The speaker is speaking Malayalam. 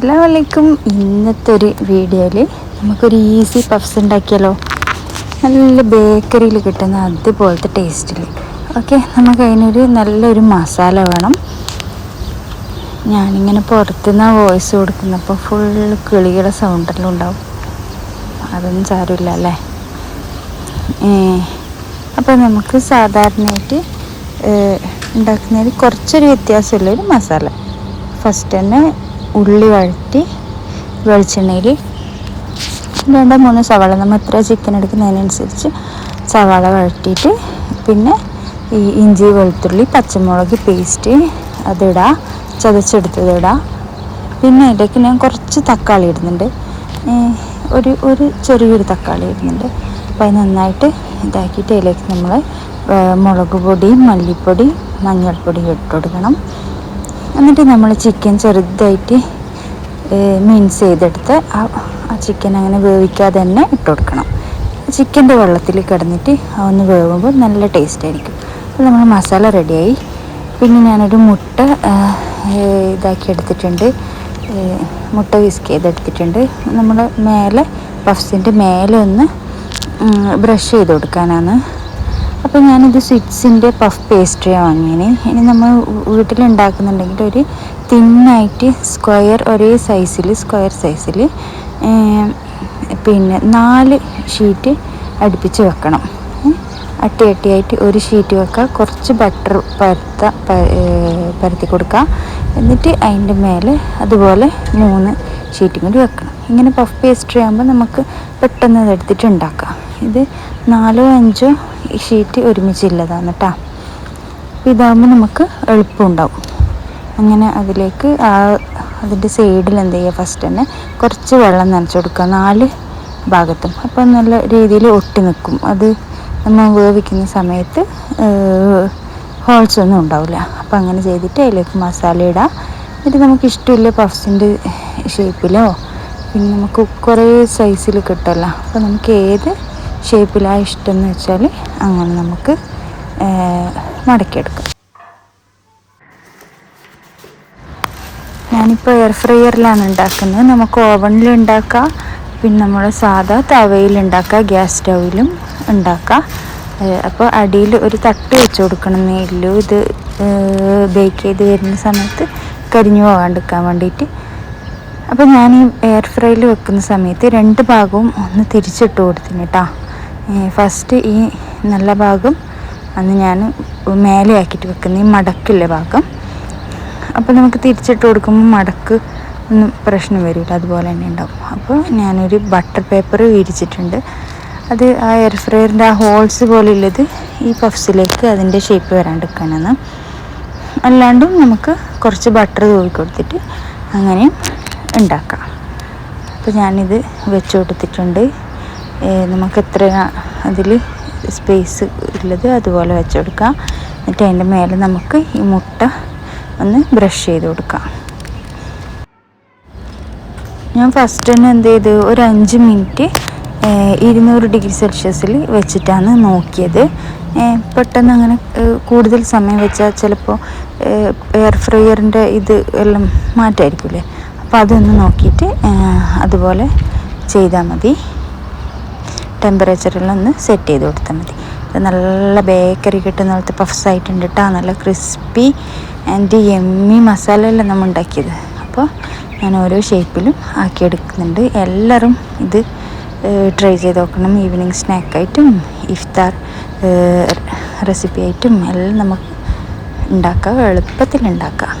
അസ്സലാമലൈക്കും. ഇന്നത്തെ ഒരു വീഡിയോയിൽ നമുക്കൊരു ഈസി പഫ്സ് ഉണ്ടാക്കിയാലോ? നല്ല ബേക്കറിയിൽ കിട്ടുന്ന അതുപോലത്തെ ടേസ്റ്റിൽ ഓക്കെ നമുക്ക് അതിനൊരു നല്ലൊരു മസാല വേണം. ഞാനിങ്ങനെ പുറത്തുനിന്ന് വോയിസ് കൊടുക്കുന്നപ്പോൾ ഫുൾ കിളികളെ സൗണ്ടെല്ലാം ഉണ്ടാവും. അതൊന്നും സാരമില്ല അല്ലേ? അപ്പോൾ നമുക്ക് സാധാരണയായിട്ട് ഉണ്ടാക്കുന്നതിൽ കുറച്ചൊരു വ്യത്യാസമുള്ളൊരു മസാല ഫസ്റ്റ് തന്നെ ഉള്ളി വഴറ്റി വെളിച്ചെണ്ണയിൽ രണ്ടോ മൂന്ന് സവാള. നമ്മൾ എത്ര ചിക്കൻ എടുക്കുന്നതിനനുസരിച്ച് സവാള വഴറ്റിയിട്ട് പിന്നെ ഈ ഇഞ്ചി വെളുത്തുള്ളി പച്ചമുളക് പേസ്റ്റ് അതിടാം ചതച്ചെടുത്തത് ഇടാം പിന്നെ അതിലേക്ക് ഞാൻ കുറച്ച് തക്കാളി ഇടുന്നുണ്ട്. ഒരു ഒരു ചെറിയൊരു തക്കാളി ഇടുന്നുണ്ട്. അപ്പോൾ അത് നന്നായിട്ട് ഇതാക്കിയിട്ട് അതിലേക്ക് നമ്മൾ മുളക് പൊടി മല്ലിപ്പൊടി മഞ്ഞൾപ്പൊടി ഇട്ട് കൊടുക്കണം. എന്നിട്ട് നമ്മൾ ചിക്കൻ ചെറുതായിട്ട് മിൻസ് ചെയ്തെടുത്ത് ആ ചിക്കൻ അങ്ങനെ വേവിക്കാതെ തന്നെ ഇട്ട് കൊടുക്കണം. ചിക്കന്റെ വെള്ളത്തിൽ കിടന്നിട്ട് ഒന്ന് വേവുമ്പോൾ നല്ല ടേസ്റ്റ് ആയിരിക്കും. അപ്പോൾ നമ്മൾ മസാല റെഡിയായി പിന്നെ ഞാനൊരു മുട്ട ഇതാക്കി എടുത്തിട്ടുണ്ട്. മുട്ട വിസ്ക് ചെയ്തെടുത്തിട്ടുണ്ട്. നമ്മൾ മേലെ പഫ്സിന്റെ മേലെ ഒന്ന് ബ്രഷ് ചെയ്ത് കൊടുക്കാനാണ്. അപ്പോൾ ഞാനിത് സ്വിറ്റ്സിന്റെ പഫ് പേസ്ട്രിയാണ് വാങ്ങിയത് ഇനി നമ്മൾ വീട്ടിലുണ്ടാക്കുന്നുണ്ടെങ്കിൽ ഒരു തിന്നായിട്ട് സ്ക്വയർ ഒരേ സൈസിൽ സ്ക്വയർ സൈസിൽ പിന്നെ നാല് ഷീറ്റ് അടുപ്പിച്ച് വെക്കണം. അട്ടി അട്ടിയായിട്ട് ഒരു ഷീറ്റ് വെക്കുക. കുറച്ച് ബട്ടർ പരത്ത പരത്തി കൊടുക്കുക. എന്നിട്ട് അതിന്റെ മേലെ അതുപോലെ മൂന്ന് ഷീറ്റും കൂടി വെക്കണം. ഇങ്ങനെ പഫ് പേസ്ട്രി ആകുമ്പോൾ നമുക്ക് പെട്ടെന്ന് അതെടുത്തിട്ട് ഉണ്ടാക്കാം. ഇത് നാലോ അഞ്ചോ ഷീറ്റ് ഒരുമിച്ചുള്ളതാണ് കേട്ടോ അപ്പോൾ ഇതാകുമ്പോൾ നമുക്ക് എളുപ്പമുണ്ടാവും. അങ്ങനെ അതിലേക്ക് ആ അതിന്റെ സൈഡിൽ എന്ത് ചെയ്യുക ഫസ്റ്റ് തന്നെ കുറച്ച് വെള്ളം നനച്ചു കൊടുക്കുക. നാല് ഭാഗത്തും. അപ്പോൾ നല്ല രീതിയിൽ ഒട്ടി നിൽക്കും. അത് നമ്മൾ വേവിക്കുന്ന സമയത്ത് ഹോൾസ് ഒന്നും ഉണ്ടാവില്ല. അപ്പോൾ അങ്ങനെ ചെയ്തിട്ട് അതിലേക്ക് മസാല ഇടാം. എന്നിട്ട് നമുക്ക് ഇഷ്ടമില്ല പഫ്സിന്റെ ഷേപ്പിലോ പിന്നെ നമുക്ക് കുറേ സൈസിൽ കിട്ടുമല്ലോ അപ്പോൾ നമുക്ക് ഏത് ഷേപ്പിലാണ് ഇഷ്ടം എന്ന് വെച്ചാൽ അങ്ങനെ നമുക്ക് മടക്കിയെടുക്കാം. ഞാനിപ്പോൾ എയർ ഫ്രയറിലാണ് ഉണ്ടാക്കുന്നത്. നമുക്ക് ഓവനിൽ ഉണ്ടാക്കാം. പിന്നെ നമ്മൾ സാധാ തവയിൽ ഉണ്ടാക്കാം. ഗ്യാസ് സ്റ്റൗവിലും ഉണ്ടാക്കാം. അപ്പോൾ അടിയിൽ ഒരു തട്ട് വെച്ച് കൊടുക്കണം. ഉള്ളൂ ഇത് ബേക്ക് ചെയ്ത് വരുന്ന സമയത്ത് കരിഞ്ഞു പോകാണ്ടിരിക്കാൻ വേണ്ടിയിട്ട്. അപ്പോൾ ഞാൻ ഈ എയർ ഫ്രൈയിൽ വെക്കുന്ന സമയത്ത് രണ്ട് ഭാഗവും ഒന്ന് തിരിച്ചിട്ട് കൊടുത്തിന് കേട്ടോ ഫസ്റ്റ് ഈ നല്ല ഭാഗം അന്ന് ഞാൻ മേലെയാക്കിയിട്ട് വെക്കുന്ന ഈ മടക്കില്ല ഭാഗം. അപ്പോൾ നമുക്ക് തിരിച്ചിട്ട് കൊടുക്കുമ്പോൾ മടക്ക് ഒന്നും പ്രശ്നം വരില്ല അതുപോലെ തന്നെ ഉണ്ടാവും. അപ്പോൾ ഞാനൊരു ബട്ടർ പേപ്പർ വിരിച്ചിട്ടുണ്ട് അത് ആ എയർ ഫ്രയറിന്റെ ആ ഹോൾസ് പോലുള്ളത് ഈ പഫ്സിലേക്ക് അതിന്റെ ഷേപ്പ് വരാണ്ടിരിക്കണമെന്ന് അല്ലാണ്ടും നമുക്ക് കുറച്ച് ബട്ടർ തൂവി കൊടുത്തിട്ട് അങ്ങനെയും ഉണ്ടാക്കാം. അപ്പോൾ ഞാനിത് വെച്ച് കൊടുത്തിട്ടുണ്ട്. നമുക്ക് എത്ര അതിൽ സ്പേസ് ഉള്ളത് അതുപോലെ വെച്ച് കൊടുക്കാം എന്നിട്ട് അതിന്റെ മേലെ നമുക്ക് ഈ മുട്ട ഒന്ന് ബ്രഷ് ചെയ്ത് കൊടുക്കാം. ഞാൻ ഫസ്റ്റ് തന്നെ എന്ത് ചെയ്തു ഒരു അഞ്ച് മിനിറ്റ് ഇരുന്നൂറ് ഡിഗ്രി സെൽഷ്യസിൽ വെച്ചിട്ടാണ് നോക്കിയത്. പെട്ടെന്ന് അങ്ങനെ കൂടുതൽ സമയം വെച്ചാൽ ചിലപ്പോൾ എയർ ഫ്രയറിന്റെ ഇത് എല്ലാം മാറ്റമായിരിക്കില്ലേ അപ്പോൾ അതൊന്ന് നോക്കിയിട്ട് അതുപോലെ ചെയ്താൽ മതി. ടെമ്പറേച്ചറെല്ലാം ഒന്ന് സെറ്റ് ചെയ്ത് കൊടുത്താൽ മതി. ഇത് നല്ല ബേക്കറി കിട്ടുന്ന പോലത്തെ പഫ്സ് ആയിട്ടുണ്ട് കേട്ടോ നല്ല ക്രിസ്പി ആൻഡ് എമ്മി മസാല എല്ലാം നമ്മൾ ഉണ്ടാക്കിയത്. അപ്പോൾ ഞാൻ ഓരോ ഷേപ്പിലും ആക്കിയെടുക്കുന്നുണ്ട് എല്ലാവരും ഇത് ട്രൈ ചെയ്ത് നോക്കണം. ഈവനിങ് സ്നാക്കായിട്ടും ഇഫ്താർ റെസിപ്പി ആയിട്ടും എല്ലാം നമുക്ക് ഉണ്ടാക്കാം. എളുപ്പത്തിൽ ഉണ്ടാക്കാം.